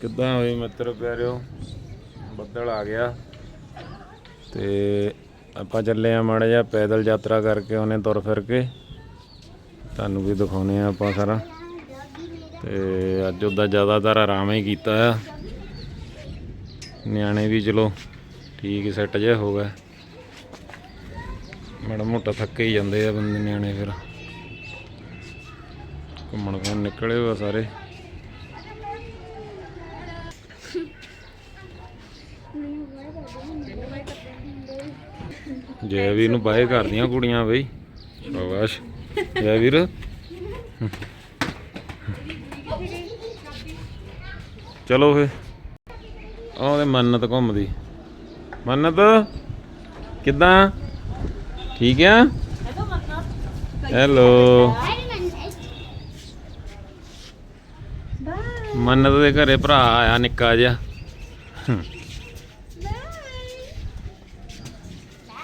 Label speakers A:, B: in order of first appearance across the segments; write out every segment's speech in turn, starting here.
A: ਕਿੱਦਾਂ ਹੋਈ ਮਿੱਤਰ ਪਿਆਰਿਓ? ਬੱਦਲ ਆ ਗਿਆ। ਤੇ ਆਪਾਂ ਚੱਲੇ ਆ ਮਾੜਾ ਜਿਹਾ ਪੈਦਲ ਯਾਤਰਾ ਕਰਕੇ ਉਹਨੇ ਤੁਰ ਫਿਰ ਕੇ। ਤੁਹਾਨੂੰ ਵੀ ਦਿਖਾਉਨੇ ਆ ਆਪਾਂ ਸਾਰਾ। ਤੇ ਅੱਜ ਉਹਦਾ ਜ਼ਿਆਦਾਤਰ ਆਰਾਮ ਹੀ ਕੀਤਾ ਆ। ਨਿਆਣੇ ਵੀ ਚਲੋ ਠੀਕ ਸੈੱਟ ਜਿਹਾ ਹੋ ਗਿਆ ਮਾੜਾ ਮੋਟਾ ਥੱਕੇ ਹੀ ਜਾਂਦੇ ਆ ਬੰਦੇ ਨਿਆਣੇ ਫਿਰ। ਘੁੰਮਣ ਫਿਰਨ ਨਿਕਲੇ ਹੋ ਸਾਰੇ। ਜੈ ਵੀਰ ਨੂੰ ਬਾਏ ਕਰਦੀਆਂ ਕੁੜੀਆਂ ਬਈ। ਸ਼ਾਬਾਸ਼। ਜੈ ਵੀਰ। ਚਲੋ ਫੇ। ਉਹਦੇ ਮੰਨਤ ਘੁੰਮਦੀ। ਮੰਨਤ, ਕਿੱਦਾਂ? ਠੀਕ ਆ? ਹੈਲੋ ਮੰਨਤ ਦੇ ਘਰੇ ਭਰਾ ਆਇਆ ਨਿੱਕਾ ਜਿਹਾ।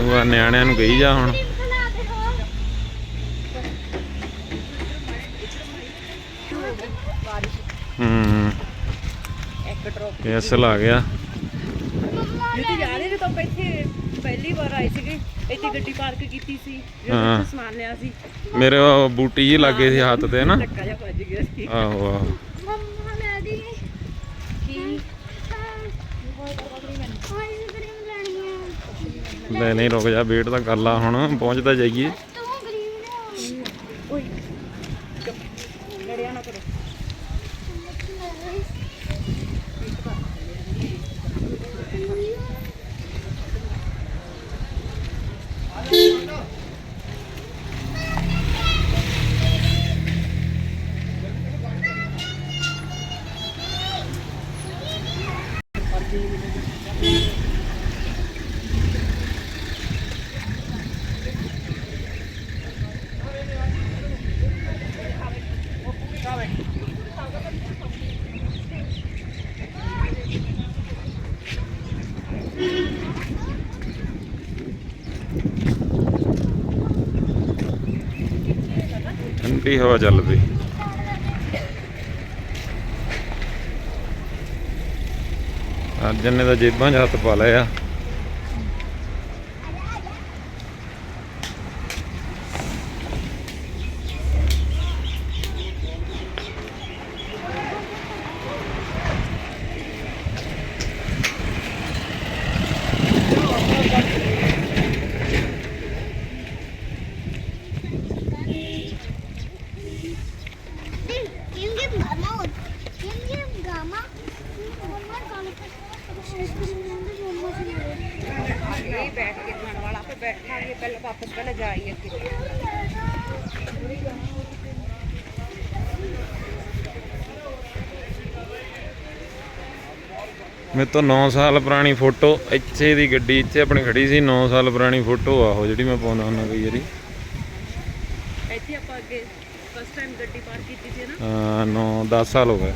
A: ਤੂੰ ਆ ਨਿਆਣਿਆਂ ਨੂੰ ਗਈ ਜਾ ਹੁਣ। ਹੂੰ। ਆ ਗਿਆ।
B: ਇਹ ਤੇ ਯਾਰ ਇਹ ਤਾਂ ਪਹਿਲੀ ਵਾਰ ਆਈ ਸੀਗੀ। ਇੱਥੇ ਗੱਡੀ ਪਾਰਕ ਕੀਤੀ ਸੀ। ਸਮਾਨ ਲਿਆ ਸੀ।
A: ਮੇਰੇ ਬੂਟੀ ਜੀ ਲੱਗੇ ਸੀ ਹੱਥ ਤੇ ਨਾ। ਆਹੋ ਆਹੋ।
C: ਲੈ
A: ਨਹੀਂ ਰੁਕ ਜਾ ਵੇਟ ਤਾਂ ਕਰ ਲਾ ਹੁਣ ਪਹੁੰਚਦਾ ਜਾਈਏ
C: ਤੂੰ ਗਰੀਬ ਨੇ
B: ਓਏ ਲੜਿਆ ਨਾ ਕਰੋ
A: ਠੰਡੀ ਹਵਾ ਚੱਲ ਪਈ ਅਰਜਨ ਨੇ ਤਾਂ ਜੇਬਾਂ 'ਚ ਹੱਥ ਪਾ ਲਿਆ ਆ
C: Kim give Mama? Kim give Gamma? Mama ਕਾਲ
B: ਇਹ ਬੈਠ ਕੇ ਖਾਣ ਵਾਲਾ ਆਪੇ ਬੈਠਾਂਗੇ ਪਹਿਲਾਂ ਵਾਪਸ ਪਹਿਲਾਂ ਜਾਈਏ ਅੱਗੇ
A: ਮੇਰੇ ਤੋਂ 9 ਸਾਲ ਪੁਰਾਣੀ ਫੋਟੋ ਇੱਥੇ ਦੀ ਗੱਡੀ ਇੱਥੇ ਆਪਣੀ ਖੜੀ ਸੀ 9 ਸਾਲ ਪੁਰਾਣੀ ਫੋਟੋ ਆ ਉਹ ਜਿਹੜੀ ਮੈਂ ਪਾਉਂਦਾ ਹੁੰਦਾ ਕਈ ਵਾਰੀ।
B: ਇੱਥੇ ਆਪਾਂ ਅੱਗੇ ਫਸਟ ਟਾਈਮ ਗੱਡੀ ਪਾਰਕ ਕੀਤੀ ਸੀ ਨਾ।
A: ਹਾਂ 9 10 ਸਾਲ ਹੋ ਗਏ।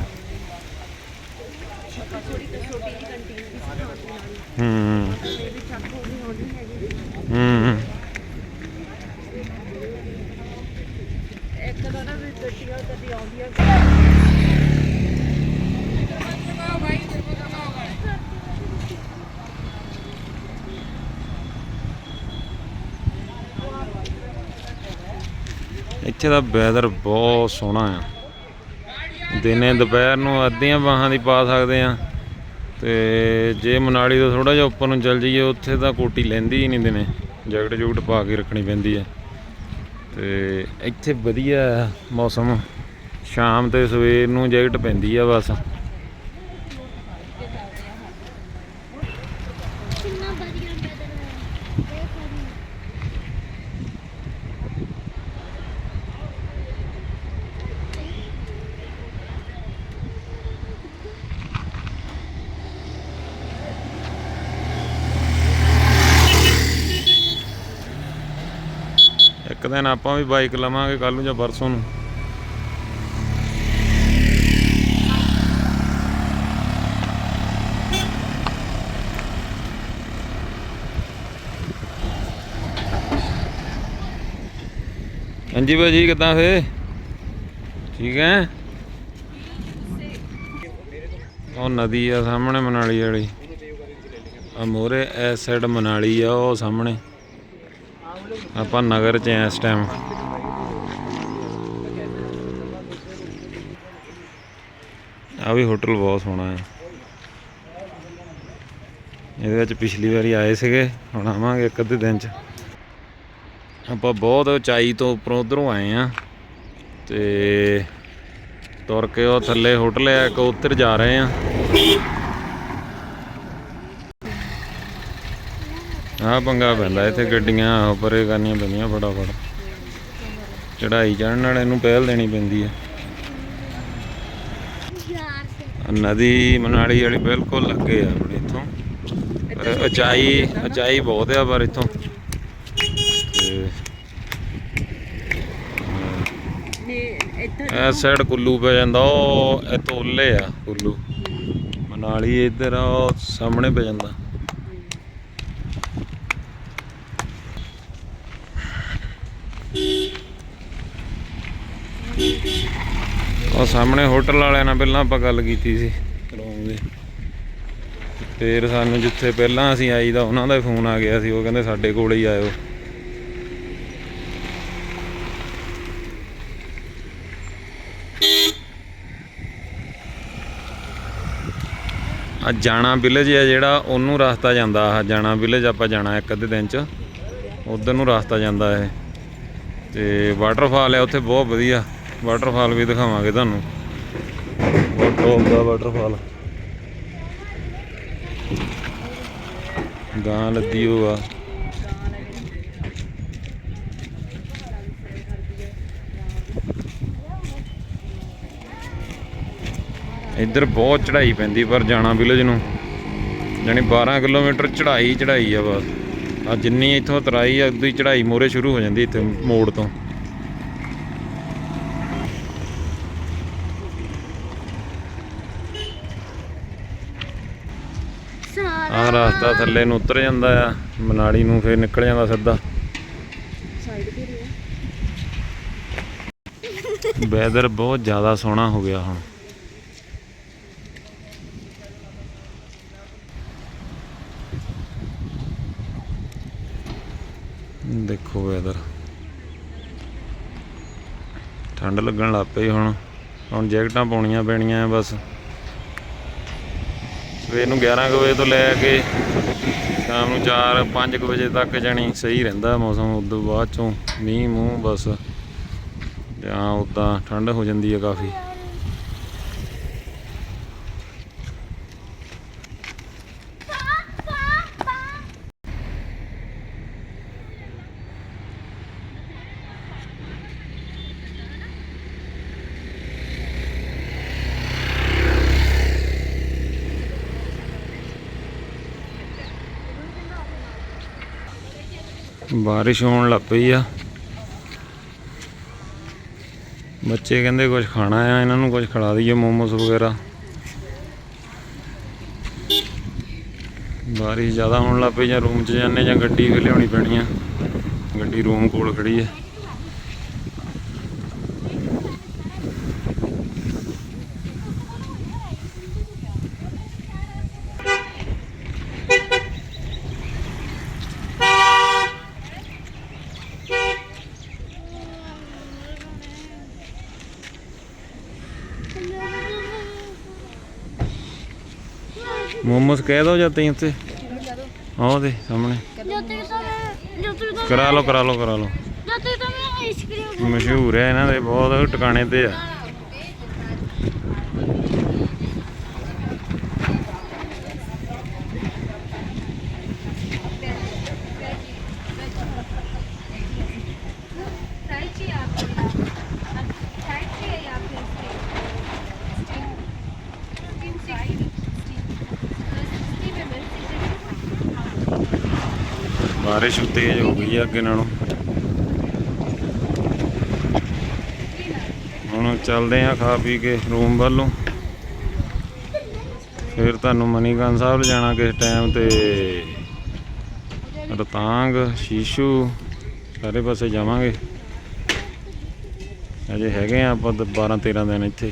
A: ਹੂੰ
B: ਹੂੰ। ਇੱਕ ਤਾਂ ਨਾ ਵੀ ਗੱਡੀਆਂ ਕਦੀ ਆਉਂਦੀਆਂ
A: ਇੱਥੇ ਦਾ ਵੈਦਰ ਬਹੁਤ ਸੋਹਣਾ ਆ। ਦਿਨੇ ਦੁਪਹਿਰ ਨੂੰ ਅੱਧੀਆਂ ਬਾਹਾਂ ਦੀ ਪਾ ਸਕਦੇ ਆ। ਤੇ ਜੇ ਮਨਾਲੀ ਤੋਂ ਥੋੜਾ ਜਿਹਾ ਉੱਪਰ ਨੂੰ ਚੱਲ ਜਾਈਏ, ਉੱਥੇ ਤਾਂ ਕੋਟੀ ਲੈਂਦੀ ਹੀ ਨਹੀਂ ਦਿਨੇ। ਜੈਕਟ ਜੂਕਟ ਪਾ ਕੇ ਰੱਖਣੀ ਪੈਂਦੀ ਹੈ ਤੇ ਇੱਥੇ ਵਧੀਆ ਮੌਸਮ। ਸ਼ਾਮ ਤੇ ਸਵੇਰ ਨੂੰ ਜੈਕਟ ਪੈਂਦੀ ਆ ਬਸ। ਇੱਕ ਦਿਨ ਆਪਾਂ ਵੀ ਬਾਈਕ ਲਵਾਂਗੇ ਕੱਲ ਨੂੰ ਜਾਂ ਪਰਸੋਂ ਨੂੰ। ਹਾਂਜੀ ਭਾਜੀ ਕਿੱਦਾਂ ਫੇ? ਠੀਕ ਹੈ? ਉਹ ਨਦੀ ਆ ਸਾਹਮਣੇ ਮਨਾਲੀ ਵਾਲੀ। ਆ ਮੋਰੇ ਐਸ ਸਾਈਡ ਮਨਾਲੀ ਆ, ਉਹ ਸਾਹਮਣੇ। ਆਪਾਂ ਨਗਰ ਚ ਆ ਇਸ ਟਾਈਮ ਆ ਵੀ ਹੋਟਲ ਬਹੁਤ ਸੋਹਣਾ ਹੈ। ਇਹਦੇ ਵਿੱਚ ਪਿਛਲੀ ਵਾਰੀ ਆਏ ਸੀਗੇ, ਹੁਣ ਆਵਾਂਗੇ ਇੱਕ ਅੱਧੇ ਦਿਨ ਚ। ਆਪਾਂ ਬਹੁਤ ਉਚਾਈ ਤੋਂ ਉੱਪਰੋਂ ਉਧਰੋਂ ਆਏ ਆ। ਤੇ ਤੁਰ ਕੇ ਉਹ ਥੱਲੇ ਹੋਟਲ ਹੈ ਇੱਕ ਉੱਤਰ ਜਾ ਰਹੇ ਆ। ਆ ਪੰਗਾ ਪੈਂਦਾ, ਇੱਥੇ ਗੱਡੀਆਂ ਉੱਪਰੇ ਕਰਨੀਆਂ ਪੈਂਦੀਆਂ ਫਟਾਫਟ। ਚੜਾਈ ਚੜਨ ਵਾਲੇ ਨੂੰ ਪਹਿਲ ਦੇਣੀ ਪੈਂਦੀ ਹੈ। ਨਦੀ ਮਨਾਲੀ ਵਾਲੀ ਬਿਲਕੁਲ ਲੱਗੇ ਆ ਆਪਣੇ ਇੱਥੋਂ। ਪਰ ਉਚਾਈ ਉਚਾਈ ਬਹੁਤ ਆ ਪਰ ਇੱਥੋਂ। ਤੇ ਇਸ ਸਾਈਡ ਕੁੱਲੂ ਪੈ ਜਾਂਦਾ, ਉਹ ਇਹ ਤੋਲੇ ਆ ਕੁੱਲੂ। ਮਨਾਲੀ ਇੱਧਰ ਆ, ਉਹ ਸਾਹਮਣੇ ਪੈ ਜਾਂਦਾ। ਉਹ ਸਾਹਮਣੇ ਹੋਟਲ ਵਾਲਿਆਂ ਨਾਲ ਪਹਿਲਾਂ ਆਪਾਂ ਗੱਲ ਕੀਤੀ ਸੀ। ਦੀ ਫੇਰ ਸਾਨੂੰ ਜਿੱਥੇ ਪਹਿਲਾਂ ਅਸੀਂ ਆਈਦਾ ਉਹਨਾਂ ਦਾ ਫੋਨ ਆ ਗਿਆ ਸੀ ਉਹ ਕਹਿੰਦੇ ਸਾਡੇ ਕੋਲ ਹੀ ਆਇਓ। ਆ ਜਾਣਾ ਵਿਲੇਜ ਆ ਜਿਹੜਾ ਉਹਨੂੰ ਰਸਤਾ ਜਾਂਦਾ ਆ। ਜਾਣਾ ਵਿਲੇਜ ਆਪਾਂ ਜਾਣਾ ਇੱਕ ਅੱਧੇ ਦਿਨ ਚ। ਉਧਰ ਨੂੰ ਰਸਤਾ ਜਾਂਦਾ ਇਹ। ਤੇ ਵਾਟਰਫਾਲ ਹੈ ਉੱਥੇ ਬਹੁਤ ਵਧੀਆ। ਵਾਟਰਫਾਲ ਵੀ ਦਿਖਾਵਾਂਗੇ ਤੁਹਾਨੂੰ। ਬਹੁਤ ਟੌਪ ਦਾ ਵਾਟਰਫਾਲ। ਗਾਂ ਲੱਦੀ ਹੋਆ ਇੱਧਰ ਬਹੁਤ ਚੜ੍ਹਾਈ ਪੈਂਦੀ ਪਰ ਜਾਣਾ ਵਿਲੇਜ ਨੂੰ। ਯਾਨੀ 12 ਕਿਲੋਮੀਟਰ ਚੜ੍ਹਾਈ ਚੜ੍ਹਾਈ ਆ ਬਸ। ਆ ਜਿੰਨੀ ਇੱਥੋਂ ਤਰਾਈ ਆ, ਉਦੋਂ ਹੀ ਚੜ੍ਹਾਈ ਮੋਰੇ ਸ਼ੁਰੂ ਹੋ ਜਾਂਦੀ ਇੱਥੇ ਮੋੜ ਤੋਂ
C: ਸਾਰਾ
A: ਆਹ ਰਸਤਾ ਥੱਲੇ ਨੂੰ ਉਤਰ ਜਾਂਦਾ ਆ ਮਨਾਲੀ ਨੂੰ ਫਿਰ ਨਿਕਲ ਜਾਂਦਾ ਸਿੱਧਾ। ਵੈਦਰ ਬਹੁਤ ਜ਼ਿਆਦਾ ਸੋਹਣਾ ਹੋ ਗਿਆ ਹੁਣ। ਦੇਖੋ ਵੈਦਰ ਠੰਡ ਲੱਗਣ ਲੱਗ ਪਈ ਹੁਣ। ਹੁਣ ਜੈਕਟਾਂ ਪਾਉਣੀਆਂ ਪੈਣੀਆਂ ਆ ਬਸ। ਸਵੇਰ ਨੂੰ 11 ਕੁ ਵਜੇ ਤੋਂ ਲੈ ਕੇ ਸ਼ਾਮ ਨੂੰ 4 5 ਕੁ ਵਜੇ ਤੱਕ ਜਾਣੀ ਸਹੀ ਰਹਿੰਦਾ ਮੌਸਮ ਉਦੋਂ ਬਾਅਦ ਚੋਂ ਮੀਂਹ, ਮੂੰਹ ਬਸ। ਜਾਂ ਉਦਾਂ ਠੰਡ ਹੋ ਜਾਂਦੀ ਹੈ ਕਾਫੀ। ਬਾਰਿਸ਼ ਹੋਣ ਲੱਗ ਪਈ ਆ। ਬੱਚੇ ਕਹਿੰਦੇ ਕੁਝ ਖਾਣਾ ਆ, ਇਹਨਾਂ ਨੂੰ ਕੁਝ ਖਿਲਾ ਦਈਏ ਮੋਮੋਸ ਵਗੈਰਾ। ਬਾਰਿਸ਼ ਜ਼ਿਆਦਾ ਹੋਣ ਲੱਗ ਪਈ ਜਾਂ ਰੂਮ 'ਚ ਜਾਂਦੇ ਜਾਂ ਗੱਡੀ ਲਿਆਉਣੀ ਪੈਣੀ ਆ। ਗੱਡੀ ਰੂਮ ਕੋਲ ਖੜੀ ਹੈ ਮੋਮੋਸ ਕਹਿ ਦੋ ਜਾਂ ਤੀ ਉੱਤੇ? ਆਹ ਦੇ ਸਾਹਮਣੇ। ਕਰਾ ਲਓ ਕਰਾ ਲਓ ਕਰਾ ਲਓ। ਮਸ਼ਹੂਰ ਹੈ ਇਹਨਾਂ ਦੇ ਬਹੁਤ ਟਿਕਾਣੇ ਤੇ ਆ। ਬਾਰਿਸ਼ ਤੇਜ਼ ਹੋ ਗਈ ਆ ਅੱਗੇ ਨਾਲੋਂ। ਹੁਣ ਚੱਲਦੇ ਆ ਖਾ ਪੀ ਕੇ ਰੂਮ ਵੱਲੋਂ। ਫਿਰ ਤੁਹਾਨੂੰ ਮਨੀਗਨ ਸਾਹਿਬ ਜਾਣਾ ਕਿਸ ਟਾਈਮ ਤੇ। ਰਤਾਂਗ, ਸ਼ੀਸ਼ੂ, ਸਾਰੇ ਪਾਸੇ ਜਾਵਾਂਗੇ। ਅਜੇ ਹੈਗੇ ਆ ਆਪਾਂ 12 13 ਦਿਨ ਇੱਥੇ।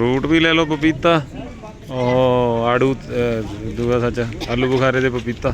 A: ਫਰੂਟ ਵੀ ਲੈ ਲਓ ਪਪੀਤਾ। ਉਹ ਆੜੂ ਦੂਆ ਸੱਚ ਆਲੂ ਬੁਖਾਰੇ ਦੇ ਪਪੀਤਾ।